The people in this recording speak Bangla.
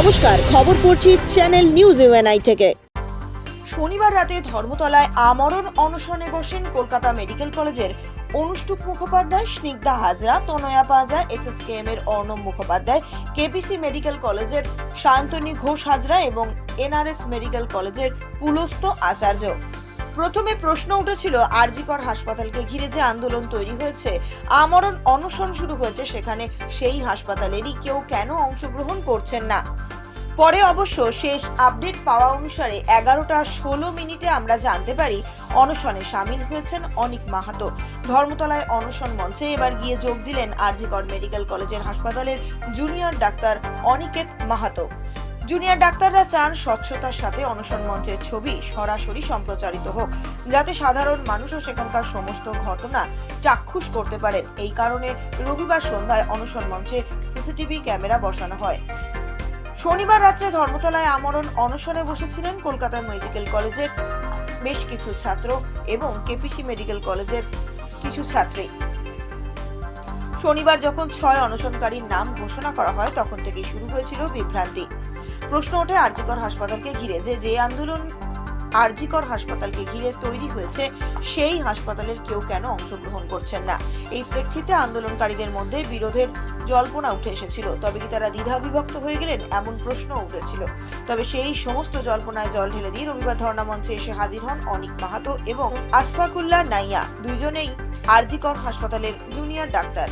নমস্কার, খবর পড়ছি চ্যানেল নিউজ ইউএনআই থেকে। শনিবার রাতে ধর্মতলায় আমরণ অনশনে বসেন কলকাতা মেডিকেল কলেজের অনুষ্টুপ মুখোপাধ্যায়, স্নিগ্ধা হাজরা, তনয়া পাঁজা এসএসকেএম এর অর্ণব মুখোপাধ্যায়, কেপিসি মেডিকেল কলেজের শান্তনী ঘোষ হাজরা এবং এনআরএস মেডিকেল কলেজের পুলস্ত আচার্য। প্রথমে প্রশ্ন উঠেছিল, আরজিকর হাসপাতালকে ঘিরে যে আন্দোলন তৈরি হয়েছে, আমরণ অনশন শুরু হয়েছে সেখানে সেই হাসপাতালেরই কেউ কেন অংশগ্রহণ করছেন না? পরে অবশ্য শেষ আপডেট পাওয়া অনুসারে এগারোটা ষোলো মিনিটে আমরা জানতে পারি অনশনে সামিল হয়েছেন অনিক মাহাতো। ধর্মতলায় অনশন মঞ্চে এবার গিয়ে যোগ দিলেন আরজিকর মেডিকেল কলেজের হাসপাতালের junior doctor Aniket Mahato. Junior ডাক্তাররা চান স্বচ্ছতার সাথে অনশন মঞ্চের ছবি সরাসরি সম্প্রচারিত হোক, যাতে সাধারণ মানুষও সেখানকার সমস্ত ঘটনা চাক্ষুষ করতে পারেন। এই কারণে রবিবার সন্ধ্যায় অনশন মঞ্চে সিসিটিভি ক্যামেরা বসানো হয়। শনিবার রাত্রে ধর্মতলায় আমরণ অনশনে বসেছিলেন কলকাতা মেডিকেল কলেজের বেশ কিছু ছাত্র এবং কেপিসি মেডিকেল কলেজের কিছু ছাত্রী। শনিবার যখন ছয় অনশনকারীর নাম ঘোষণা করা হয়, তখন থেকেই শুরু হয়েছিল বিভ্রান্তি। প্রশ্ন ওঠে আরজিকর হাসপাতালকে ঘিরে যে যে আন্দোলন আরজিকর হাসপাতালকে ঘিরে তৈরি হয়েছে, সেই হাসপাতালের কেউ কেন অংশগ্রহণ করছেন না। এই প্রেক্ষিতে আন্দোলনকারীদের মধ্যে বিরোধের জল্পনা উঠে এসেছিল। তবে কি তারা দ্বিধা বিভক্ত হয়ে গেলেন? এমন প্রশ্ন উঠেছিল। তবে সেই সমস্ত জল্পনায় জল ঢেলে দিয়ে রবিবার ধর্ণা মঞ্চে এসে হাজির হন অনিক মাহাতো এবং আসফাকুল্লাহ নাইয়া, দুইজনেই আরজিকর হাসপাতালের জুনিয়র ডাক্তার।